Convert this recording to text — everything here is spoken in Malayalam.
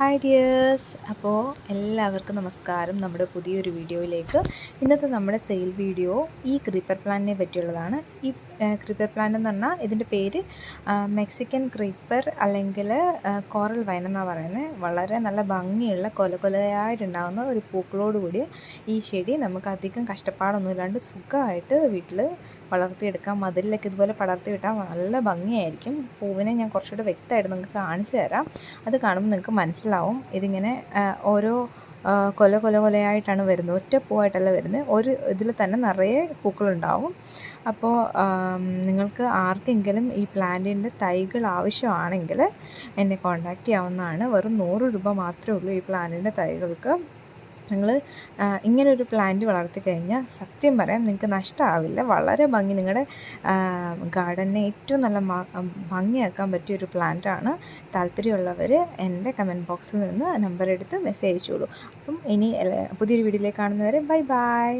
ഹായ് ഡിയേഴ്സ് അപ്പോൾ എല്ലാവർക്കും നമസ്കാരം. നമ്മുടെ പുതിയൊരു വീഡിയോയിലേക്ക്. ഇന്നത്തെ നമ്മുടെ സെയിൽ വീഡിയോ ഈ ക്രീപ്പർ പ്ലാന്റിനെ പറ്റിയുള്ളതാണ്. ഈ ക്രീപ്പർ പ്ലാന്റ് എന്ന് പറഞ്ഞാൽ ഇതിന്റെ പേര് മെക്സിക്കൻ ക്രീപ്പർ അല്ലെങ്കിൽ കോറൽ വൈൻ എന്നാണ് പറയുന്നത് വളരെ നല്ല ഭംഗിയുള്ള കൊല കൊലയായിട്ടുണ്ടാകുന്ന ഒരു പൂക്കളോടുകൂടി ഈ ചെടി. നമുക്ക് അധികം കഷ്ടപ്പാടൊന്നും ഇല്ലാണ്ട് സുഖമായിട്ട് വീട്ടിൽ വളർത്തിയെടുക്കാം മതിലിലൊക്കെ ഇതുപോലെ പടർത്തി വിട്ടാൽ നല്ല ഭംഗിയായിരിക്കും. പൂവിനെ ഞാൻ കുറച്ചുകൂടെ വ്യക്തമായിട്ട് നിങ്ങൾക്ക് കാണിച്ചു തരാം. അത് കാണുമ്പോൾ നിങ്ങൾക്ക് മനസ്സിലാവും. ഇതിങ്ങനെ ഓരോ കൊല കൊല കൊലയായിട്ടാണ് വരുന്നത്. ഒറ്റ പൂവായിട്ടല്ല വരുന്നത്. ഒരു ഇതിൽ തന്നെ നിറയെ പൂക്കളുണ്ടാവും. അപ്പോൾ നിങ്ങൾക്ക് ആർക്കെങ്കിലും ഈ പ്ലാന്റിന്റെ തൈകൾ ആവശ്യമാണെങ്കിൽ എന്നെ കോൺടാക്റ്റ് ചെയ്യാവുന്നതാണ്. വെറും നൂറ് രൂപ മാത്രമേ ഉള്ളൂ ഈ പ്ലാന്റിന്റെ തൈകൾക്ക്. നിങ്ങൾ ഇങ്ങനൊരു പ്ലാന്റ് വളർത്തി കഴിഞ്ഞാൽ സത്യം പറയാം നിങ്ങൾക്ക് നഷ്ടമാവില്ല വളരെ ഭംഗി നിങ്ങളുടെ ഗാർഡനെ ഏറ്റവും നല്ല ഭംഗിയാക്കാൻ പറ്റിയ ഒരു പ്ലാന്റാണ് താല്പര്യമുള്ളവർ എന്റെ കമന്റ് ബോക്സിൽ നിന്ന് നമ്പർ എടുത്ത് മെസ്സേജ് അയച്ചോളൂ. അപ്പം ഇനി പുതിയൊരു വീഡിയോയിലേക്ക് കാണുന്നവരെ ബൈ ബൈ